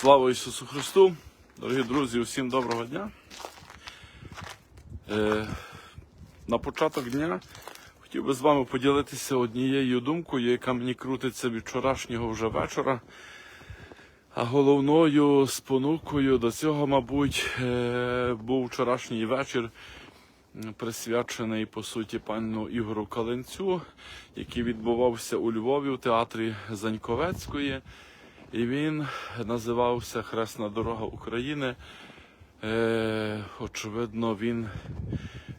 Слава Ісусу Христу! Дорогі друзі, усім доброго дня. Е, на початок дня хотів би з вами поділитися однією думкою, яка мені крутиться від вчорашнього вже вечора. А головною спонукою до цього, мабуть, е, був вчорашній вечір, присвячений по суті пану Ігору Каленцю, який відбувався у Львові у театрі Заньковецької. І він називався Хресна дорога України. Е, очевидно, він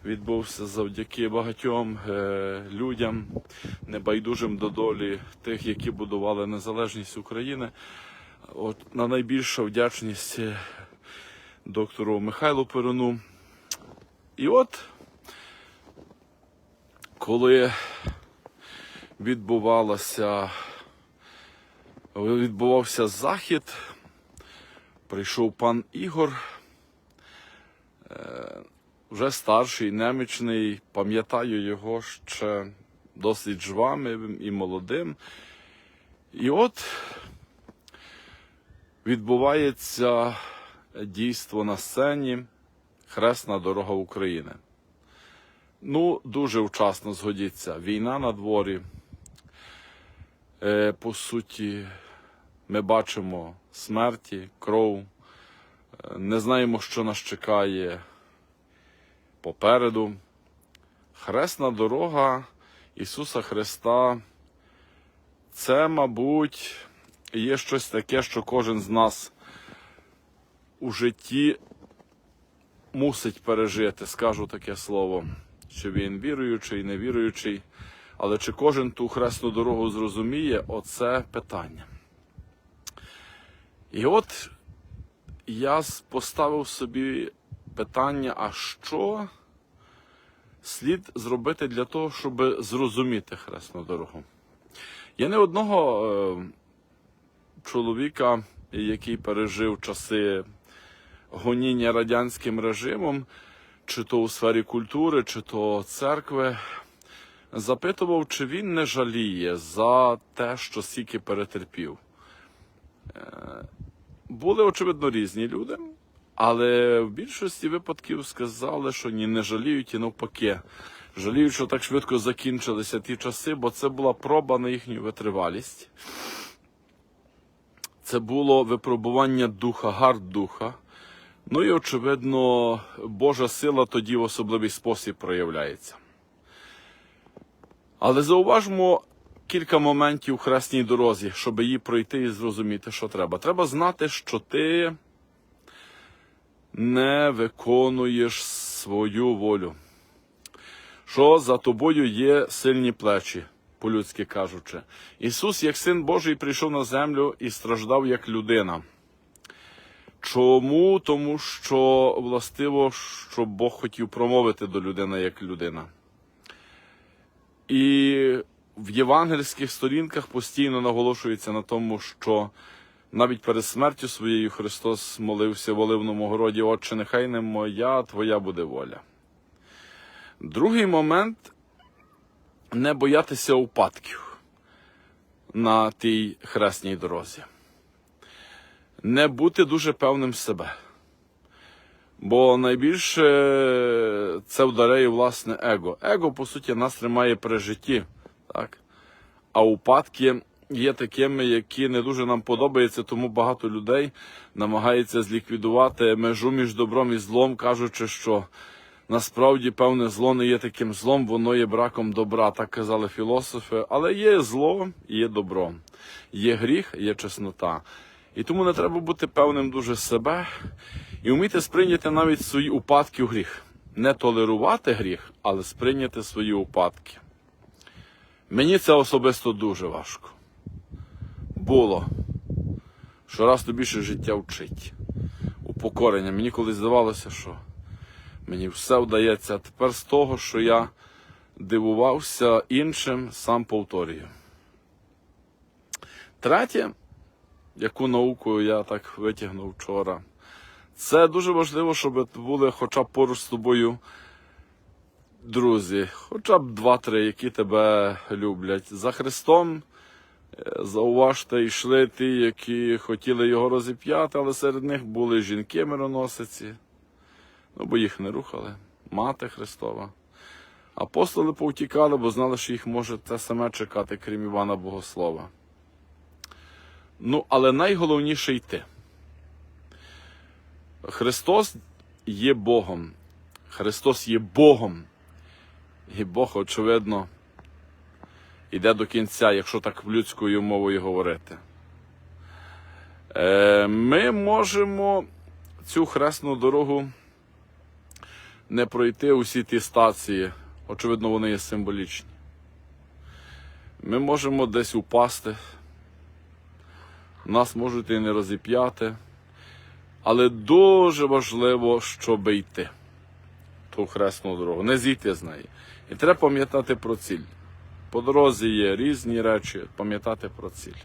відбувся завдяки багатьом е, людям, небайдужим до долі тих, які будували незалежність України. От на найбільша вдячність е, доктору Михайлу Перуну. І от, коли відбувалася відбувався захід, прийшов пан Ігор, е, вже старший, немічний, пам'ятаю його ще досить жвавим і молодим. І от відбувається дійство на сцені Хресна дорога України. Ну, дуже вчасно згодіться. Війна на дворі. Е, по суті, ми бачимо смерті, кров, е, не знаємо, що нас чекає попереду. Хресна дорога Ісуса Христа це, мабуть, є щось таке, що кожен з нас у житті мусить пережити, скажу таке слово, чи він віруючий, невіруючий. Але чи кожен ту хресну дорогу зрозуміє, оце питання. І от я поставив собі питання, а що слід зробити для того, щоб зрозуміти хресну дорогу? Я не одного е, чоловіка, який пережив часи гоніння радянським режимом, чи то у сфері культури, чи то церкви, запитував, чи він не жаліє за те, що стільки перетерпів. Були, очевидно, різні люди, але в більшості випадків сказали, що ні, не жаліють і навпаки. Жаліють, що так швидко закінчилися ті часи, бо це була проба на їхню витривалість. Це було випробування духа, гард духа. Ну і, очевидно, Божа сила тоді в особливий спосіб проявляється. Але зауважмо кілька моментів у хресній дорозі, щоб її пройти і зрозуміти, що треба. Треба знати, що ти не виконуєш свою волю, що за тобою є сильні плечі, по-людськи кажучи. Ісус, як син Божий, прийшов на землю і страждав як людина. Чому? Тому що властиво, що Бог хотів промовити до людини як людина. І в євангельських сторінках постійно наголошується на тому, що навіть перед смертю своєю Христос молився в Оливному городі, Отче, нехай не моя, а твоя буде воля. Другий момент не боятися упадків на тій хресній дорозі. Не бути дуже певним себе. Бо найбільше це вдаряє власне его. Его, по суті, нас тримає при житті. Так? А упадки є такими, які не дуже нам подобаються, тому багато людей намагається зліквідувати межу між добром і злом, кажучи, що насправді певне зло не є таким злом, воно є браком добра, так казали філософи. Але є зло і є добро, є гріх, є чеснота. І тому не треба бути певним дуже себе і вміти сприйняти навіть свої упадки у гріх. Не толерувати гріх, але сприйняти свої упадки. Мені це особисто дуже важко. Було. Щораз то більше життя вчить. Упокорення. Мені колись здавалося, що мені все вдається. А тепер з того, що я дивувався іншим, сам повторюю. Третє, яку науку я так витягнув вчора. Це дуже важливо, щоб були хоча б поруч з тобою друзі, хоча б два-три, які тебе люблять. За Христом Е, Зауважте, йшли ті, які хотіли його розіп'яти, але серед них були жінки мироносиці, ну бо їх не рухали, мати Христова. Апостоли повтікали, бо знали, що їх може те саме чекати, крім Івана Богослова. Ну, але найголовніше йти. Христос є Богом. Христос є Богом. І Бог, очевидно, йде до кінця, якщо так людською мовою говорити. Е, Ми можемо цю хресну дорогу не пройти усі ті стації. Очевидно, вони є символічні. Ми можемо десь упасти, нас можуть і не розіп'яти, але дуже важливо, щоб йти ту хресну дорогу, не зійти з неї. І треба пам'ятати про ціль. По дорозі є різні речі, пам'ятати про ціль.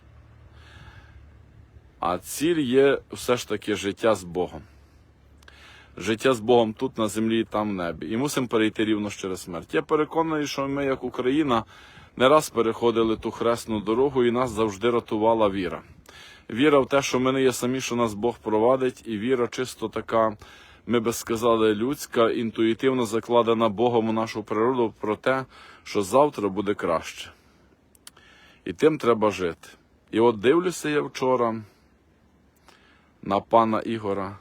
А ціль є все ж таки життя з Богом. Життя з Богом тут на землі і там в небі. І мусимо перейти рівно через смерть. Я переконаний, що ми, як Україна, не раз переходили ту хресну дорогу, і нас завжди рятувала віра. Віра в те, що ми не є самі, що нас Бог провадить, і віра чисто така, ми би сказали, людська, інтуїтивно закладена Богом у нашу природу про те, що завтра буде краще. І тим треба жити. І от дивлюся я вчора на пана Ігора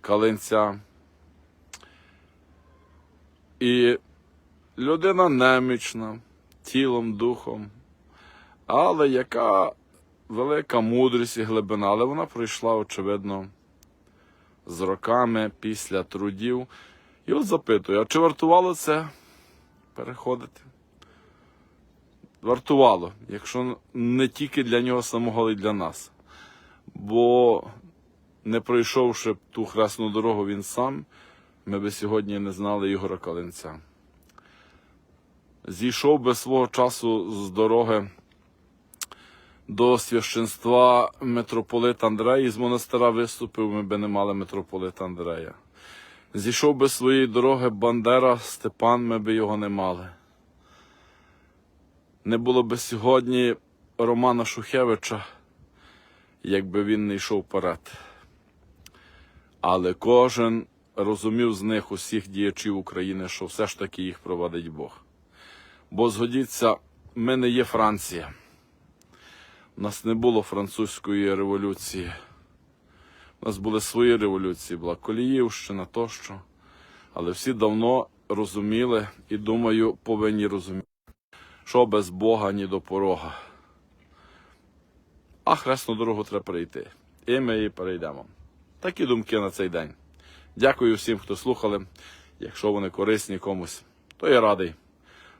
Калинця. І людина немічна, тілом, духом, але яка велика мудрість і глибина, але вона пройшла, очевидно, з роками після трудів. І от запитую, а чи вартувало це переходити? Вартувало, якщо не тільки для нього самого, але й для нас. Бо не пройшовши ту хресну дорогу він сам, ми би сьогодні не знали Ігора Калинця. Зійшов би свого часу з дороги до священства митрополита Андрея, і з монастира виступив, ми би не мали митрополита Андрея. Зійшов би своєї дороги Бандера, Степан, ми би його не мали. Не було би сьогодні Романа Шухевича, якби він не йшов вперед. Але кожен розумів з них усіх діячів України, що все ж таки їх провадить Бог. Бо згодіться, ми не є Франція. У нас не було французької революції. У нас були свої революції, була Коліївщина тощо. Але всі давно розуміли і, думаю, повинні розуміти, що без Бога ні до порога. А хресну дорогу треба перейти. І ми її перейдемо. Такі думки на цей день. Дякую всім, хто слухали. Якщо вони корисні комусь, то я радий.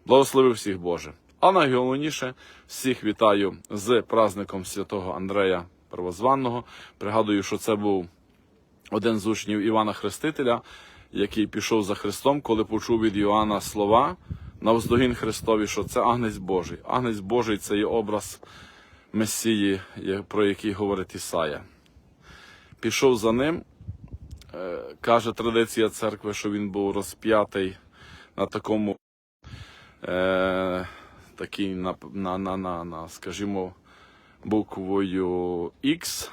Благословив всіх Боже. А найголовніше всіх вітаю з праздником святого Андрея Первозванного. Пригадую, що це був один з учнів Івана Хрестителя, який пішов за Христом, коли почув від Іоанна слова навздогін Христові, що це Агнець Божий. Агнець Божий це є образ Месії, про який говорить Ісая. Пішов за ним, е, каже традиція церкви, що він був розп'ятий на такому е, такий на, на, на, на, на, скажімо, буквою X.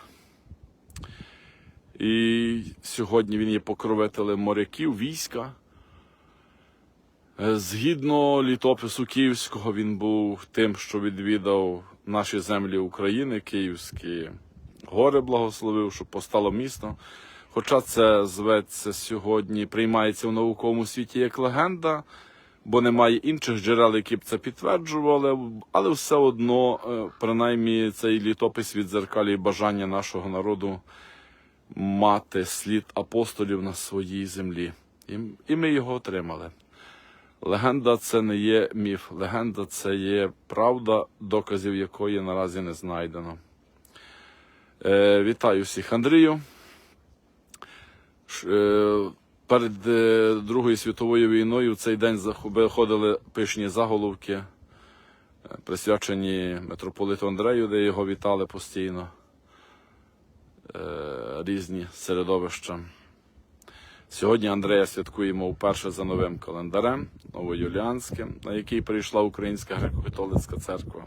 І сьогодні він є покровителем моряків, війська. Е, Згідно літопису Київського, він був тим, що відвідав наші землі України, Київські гори благословив, щоб постало місто. Хоча це зветься сьогодні, приймається в науковому світі як легенда, бо немає інших джерел, які б це підтверджували, але все одно, е, принаймні, цей літопис відзеркалює бажання нашого народу мати слід апостолів на своїй землі. І, ми його отримали. Легенда це не є міф, легенда це є правда, доказів якої наразі не знайдено. Е, вітаю всіх Андрію. Е, перед е, Другою світовою війною в цей день виходили пишні заголовки, е, присвячені митрополиту Андрею, де його вітали постійно е, різні середовища. Сьогодні Андрея святкуємо вперше за новим календарем новоюліанським, на який прийшла Українська греко-католицька церква.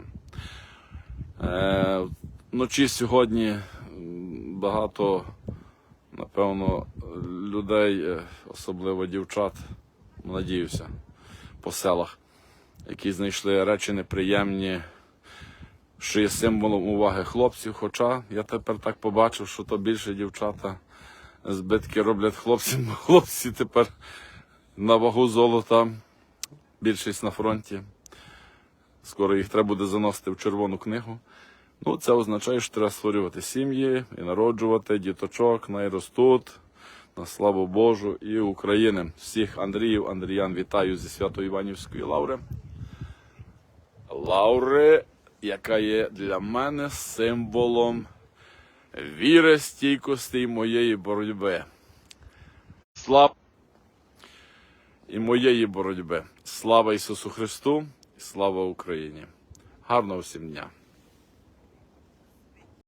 Вночі сьогодні багато, напевно, людей, е, особливо дівчат, надіюся, по селах, які знайшли речі неприємні, що є символом уваги хлопців. Хоча я тепер так побачив, що то більше дівчата збитки роблять хлопцям, хлопці тепер на вагу золота, більшість на фронті. Скоро їх треба буде заносити в червону книгу. Ну, це означає, що треба створювати сім'ї і народжувати діточок, найростуть на славу Божу і України. Всіх Андріїв, Андріян вітаю зі Свято-Іванівської лаври. Лаури, яка є для мене символом віри, стійкості і моєї боротьби. Слава і моєї боротьби. Слава Ісусу Христу слава Україні. Гарного всім дня!